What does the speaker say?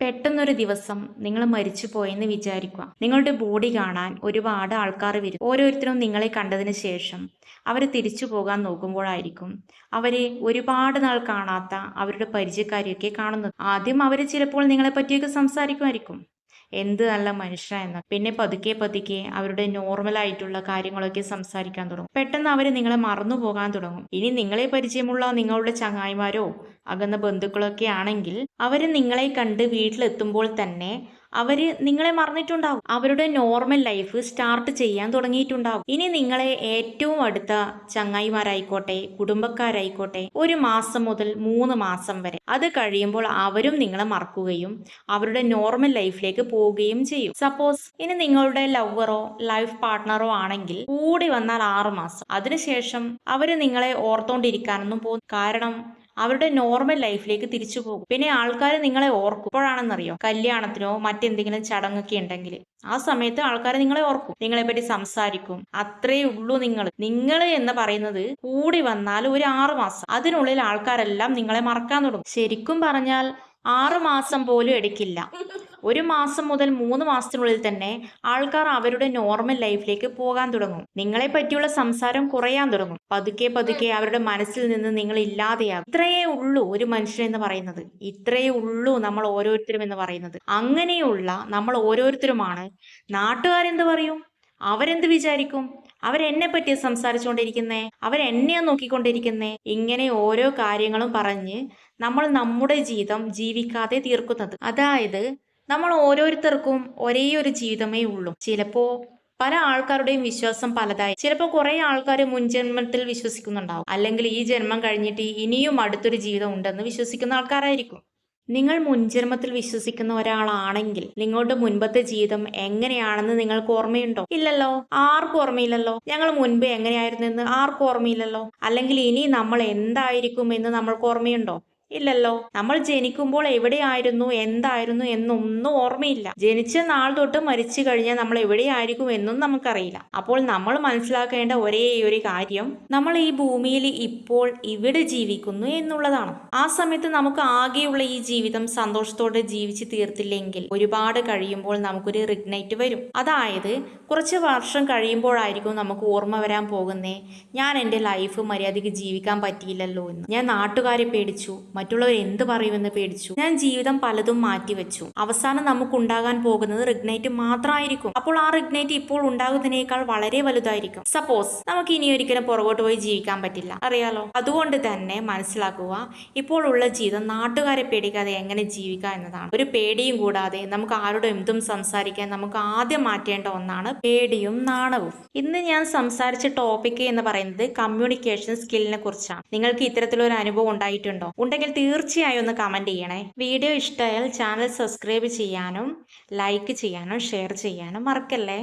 പെട്ടെന്നൊരു ദിവസം നിങ്ങൾ മരിച്ചു പോയെന്ന് വിചാരിക്കുക. നിങ്ങളുടെ ബോഡി കാണാൻ ഒരുപാട് ആൾക്കാർ വരും. ഓരോരുത്തരും നിങ്ങളെ കണ്ടതിന് ശേഷം അവർ തിരിച്ചു പോകാൻ നോക്കുമ്പോഴായിരിക്കും അവരെ ഒരുപാട് നാൾ കാണാത്ത അവരുടെ പരിചയക്കാരെയൊക്കെ കാണുന്നത്. ആദ്യം അവർ ചിലപ്പോൾ നിങ്ങളെ പറ്റിയൊക്കെ സംസാരിക്കുമായിരിക്കും. എന്ത് നല്ല മനുഷ്യനെന്ന് പിന്നെ പതുക്കെ പതുക്കെ അവരുടെ നോർമൽ ആയിട്ടുള്ള കാര്യങ്ങളൊക്കെ സംസാരിക്കാൻ തുടങ്ങും. പെട്ടെന്ന് അവർ നിങ്ങളെ മറന്നു പോകാൻ തുടങ്ങും. ഇനി നിങ്ങളെ പരിചയമുള്ള നിങ്ങളുടെ ചങ്ങായിമാരോ അകന്ന ബന്ധുക്കളൊക്കെ ആണെങ്കിൽ അവർ നിങ്ങളെ കണ്ട് വീട്ടിലെത്തുമ്പോൾ തന്നെ അവർ നിങ്ങളെ മറന്നിട്ടുണ്ടാവും. അവരുടെ നോർമൽ ലൈഫ് സ്റ്റാർട്ട് ചെയ്യാൻ തുടങ്ങിയിട്ടുണ്ടാവും. ഇനി നിങ്ങളെ ഏറ്റവും അടുത്ത ചങ്ങായിമാരായിക്കോട്ടെ കുടുംബക്കാരായിക്കോട്ടെ ഒരു മാസം മുതൽ മൂന്ന് മാസം വരെ അത് കഴിയുമ്പോൾ അവരും നിങ്ങളെ മറക്കുകയും അവരുടെ നോർമൽ ലൈഫിലേക്ക് പോവുകയും ചെയ്യും. സപ്പോസ് ഇനി നിങ്ങളുടെ ലവറോ ലൈഫ് പാർട്ട്ണറോ ആണെങ്കിൽ കൂടി വന്നാൽ ആറുമാസം അതിനുശേഷം അവർ നിങ്ങളെ ഓർത്തോണ്ടിരിക്കാനൊന്നും പോകും. കാരണം അവരുടെ നോർമൽ ലൈഫിലേക്ക് തിരിച്ചു പോകും. പിന്നെ ആൾക്കാർ നിങ്ങളെ ഓർക്കും. ഇപ്പോഴാണെന്നറിയോ? കല്യാണത്തിനോ മറ്റെന്തെങ്കിലും ചടങ്ങൊക്കെ ഉണ്ടെങ്കിൽ ആ സമയത്ത് ആൾക്കാർ നിങ്ങളെ ഓർക്കും. നിങ്ങളെ പറ്റി സംസാരിക്കും. അത്രേ ഉള്ളൂ നിങ്ങൾ നിങ്ങൾ എന്ന് പറയുന്നത് കൂടി വന്നാൽ ഒരു ആറു മാസം. അതിനുള്ളിൽ ആൾക്കാരെല്ലാം നിങ്ങളെ മറക്കാൻ തുടങ്ങും. ശരിക്കും പറഞ്ഞാൽ ആറു മാസം പോലും എടുക്കില്ല. ഒരു മാസം മുതൽ മൂന്ന് മാസത്തിനുള്ളിൽ തന്നെ ആൾക്കാർ അവരുടെ നോർമൽ ലൈഫിലേക്ക് പോകാൻ തുടങ്ങും. നിങ്ങളെ പറ്റിയുള്ള സംസാരം കുറയാൻ തുടങ്ങും. പതുക്കെ പതുക്കെ അവരുടെ മനസ്സിൽ നിന്ന് നിങ്ങൾ ഇല്ലാതെയാകും. ഇത്രയേ ഉള്ളൂ ഒരു മനുഷ്യൻ എന്ന് പറയുന്നത്. ഇത്രയേ ഉള്ളൂ നമ്മൾ ഓരോരുത്തരും എന്ന് പറയുന്നത്. അങ്ങനെയുള്ള നമ്മൾ ഓരോരുത്തരുമാണ്. നാട്ടുകാരെന്ത് പറയും? അവരെന്ത് വിചാരിക്കും? അവരെന്നെ പറ്റി സംസാരിച്ചുകൊണ്ടിരിക്കുന്നേ? അവരെന്നെയാ നോക്കിക്കൊണ്ടിരിക്കുന്നേ? ഇങ്ങനെ ഓരോ കാര്യങ്ങളും പറഞ്ഞ് നമ്മൾ നമ്മുടെ ജീവിതം ജീവിക്കാതെ തീർക്കുന്നത്. അതായത് നമ്മൾ ഓരോരുത്തർക്കും ഒരേ ഒരു ജീവിതമേ ഉള്ളൂ. ചിലപ്പോ പല ആൾക്കാരുടെയും വിശ്വാസം പലതായി. ചിലപ്പോൾ കുറെ ആൾക്കാർ മുൻജന്മത്തിൽ വിശ്വസിക്കുന്നുണ്ടാവും. അല്ലെങ്കിൽ ഈ ജന്മം കഴിഞ്ഞിട്ട് ഇനിയും അടുത്തൊരു ജീവിതം ഉണ്ടെന്ന് വിശ്വസിക്കുന്ന ആൾക്കാരായിരിക്കും. നിങ്ങൾ മുൻജന്മത്തിൽ വിശ്വസിക്കുന്ന ഒരാളാണെങ്കിൽ നിങ്ങളുടെ മുൻപത്തെ ജീവിതം എങ്ങനെയാണെന്ന് നിങ്ങൾക്ക് ഓർമ്മയുണ്ടോ? ഇല്ലല്ലോ. ആർക്കും ഓർമ്മയില്ലല്ലോ. ഞങ്ങൾ മുൻപ് എങ്ങനെയായിരുന്നു എന്ന് ആർക്കും ഓർമ്മയില്ലല്ലോ. അല്ലെങ്കിൽ ഇനി നമ്മൾ എന്തായിരിക്കും എന്ന് നമ്മൾക്ക് ഓർമ്മയുണ്ടോ? ഇല്ലല്ലോ. നമ്മൾ ജനിക്കുമ്പോൾ എവിടെയായിരുന്നു എന്തായിരുന്നു എന്നൊന്നും ഓർമ്മയില്ല. ജനിച്ച നാൾ തൊട്ട് മരിച്ചു കഴിഞ്ഞാൽ നമ്മൾ എവിടെയായിരിക്കും എന്നും നമുക്കറിയില്ല. അപ്പോൾ നമ്മൾ മനസ്സിലാക്കേണ്ട ഒരേ ഒരു കാര്യം നമ്മൾ ഈ ഭൂമിയിൽ ഇപ്പോൾ ഇവിടെ ജീവിക്കുന്നു എന്നുള്ളതാണ്. ആ സമയത്ത് നമുക്ക് ആകെയുള്ള ഈ ജീവിതം സന്തോഷത്തോടെ ജീവിച്ച് തീർത്തില്ലെങ്കിൽ ഒരുപാട് കഴിയുമ്പോൾ നമുക്കൊരു റിഗ്നൈറ്റ് വരും. അതായത് കുറച്ച് വർഷം കഴിയുമ്പോഴായിരിക്കും നമുക്ക് ഓർമ്മ വരാൻ പോകുന്നേ ഞാൻ എന്റെ ലൈഫ് മര്യാദയ്ക്ക് ജീവിക്കാൻ പറ്റിയില്ലല്ലോ എന്ന്. ഞാൻ നാട്ടുകാരെ പേടിച്ചു മറ്റുള്ളവർ എന്ത് പറയുമെന്ന് പേടിച്ചു. ഞാൻ ജീവിതം പലതും മാറ്റിവെച്ചു. അവസാനം നമുക്ക് ഉണ്ടാകാൻ പോകുന്നത് റിഗ്നൈറ്റ് മാത്രമായിരിക്കും. അപ്പോൾ ആ റിഗ്നൈറ്റ് ഇപ്പോൾ ഉണ്ടാകുന്നതിനേക്കാൾ വളരെ വലുതായിരിക്കും. സപ്പോസ് നമുക്ക് ഇനി ഒരിക്കലും പുറകോട്ട് പോയി ജീവിക്കാൻ പറ്റില്ല. അറിയാലോ? അതുകൊണ്ട് തന്നെ മനസ്സിലാക്കുക ഇപ്പോൾ ഉള്ള ജീവിതം നാട്ടുകാരെ പേടിക്കാതെ എങ്ങനെ ജീവിക്കുക എന്നതാണ്. ഒരു പേടിയും കൂടാതെ നമുക്ക് ആരോടും എന്തും സംസാരിക്കാൻ നമുക്ക് ആദ്യം മാറ്റേണ്ട ഒന്നാണ് പേടിയും നാണവും. ഇന്ന് ഞാൻ സംസാരിച്ച ടോപ്പിക് എന്ന് പറയുന്നത് കമ്മ്യൂണിക്കേഷൻ സ്കില്ലിനെ കുറിച്ചാണ്. നിങ്ങൾക്ക് ഇത്തരത്തിലൊരു അനുഭവം ഉണ്ടായിട്ടുണ്ടോ? ഉണ്ടെങ്കിൽ തീർച്ചയായും ഒന്ന് കമന്റ് ചെയ്യണേ. വീഡിയോ ഇഷ്ടമായാൽ ചാനൽ സബ്സ്ക്രൈബ് ചെയ്യാനും ലൈക്ക് ചെയ്യാനും ഷെയർ ചെയ്യാനും മറക്കല്ലേ?